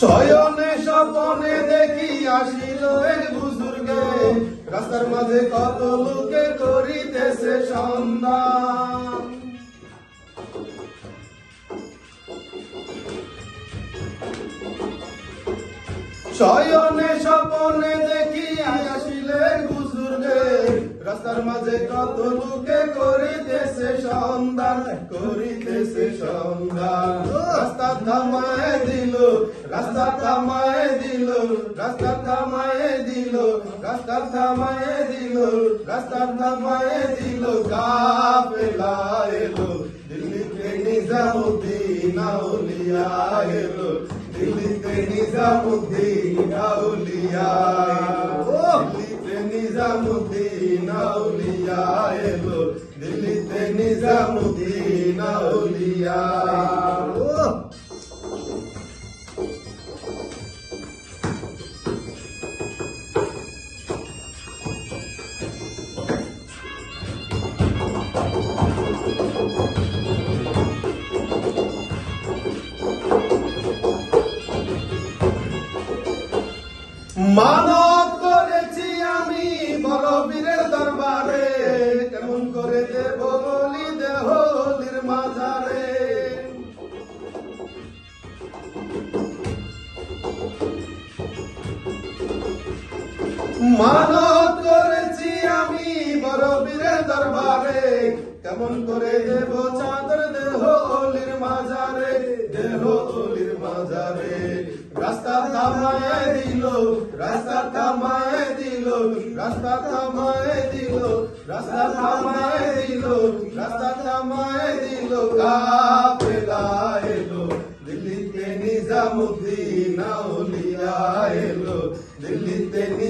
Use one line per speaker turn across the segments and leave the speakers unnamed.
শয়নে স্বপনে দেখি আসিল এক বুজুর্গে। রাস্তার মাঝে কত লোকে করিতেছে সন্ধান শয়নে স্বপনে রাস্তার মাঝে কত লোকে করিতেছে সন্ধান করিতেছে সন্ধান রাস্তা থামায় দিল রাস্তা থামায় দিল রাস্তা থামায় দিল রাস্তা থামায় দিল রাস্তা থামায় দিল কাফেলা এলো দিল্লিতে নিজামুদ্দিন আউলিয়া এলো দিল্লিতে নিজামুদ্দিন আউলিয়া দিল্লিতে নিজামুদ্দিন দিল্লিতে নিজামুদ্দিন আউলিয়া মানত করেছি আমি বড় বীরের দরবারে। কেমন করে দেব চাদর দেহ অলির মাঝারে দেহ অলির মাঝারে রাস্তা থামায় দিল, রাস্তা থামায় দিল, রাস্তা থামায় দিল, রাস্তা থামায় দিল, রাস্তা থামায় দিল। কাফেলা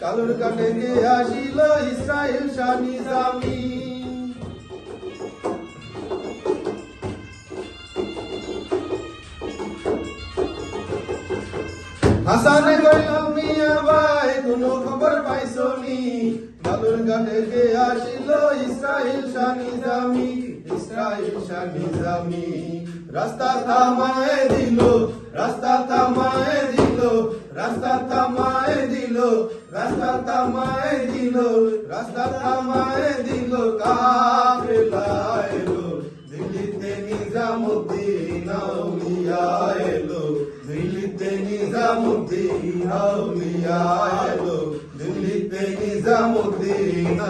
কালুর কাটে গে আসিল ইসরাইল শাহ নিজামি হাসানে কইলাম মিয়া ভাই, কোন খবর পাইছনি কালুর কাটে গে আসিল ইসরাইল শাহ নিজামি ইসরাইল শাহ নিজামি রাস্তা থামায় দিল, রাস্তা থামায় রাস্তা থামায় দিল রাস্তা থামায় দিল, কাফেলা এলো। দিল্লিতে নিজামুদ্দিন এলো। দিল্লিতে নিজামুদ্দিন এলো। দিল্লিতে নিজামুদ্দিন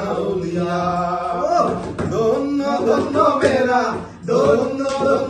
ধন্য ধন্য মেরা ধন্য ধন্য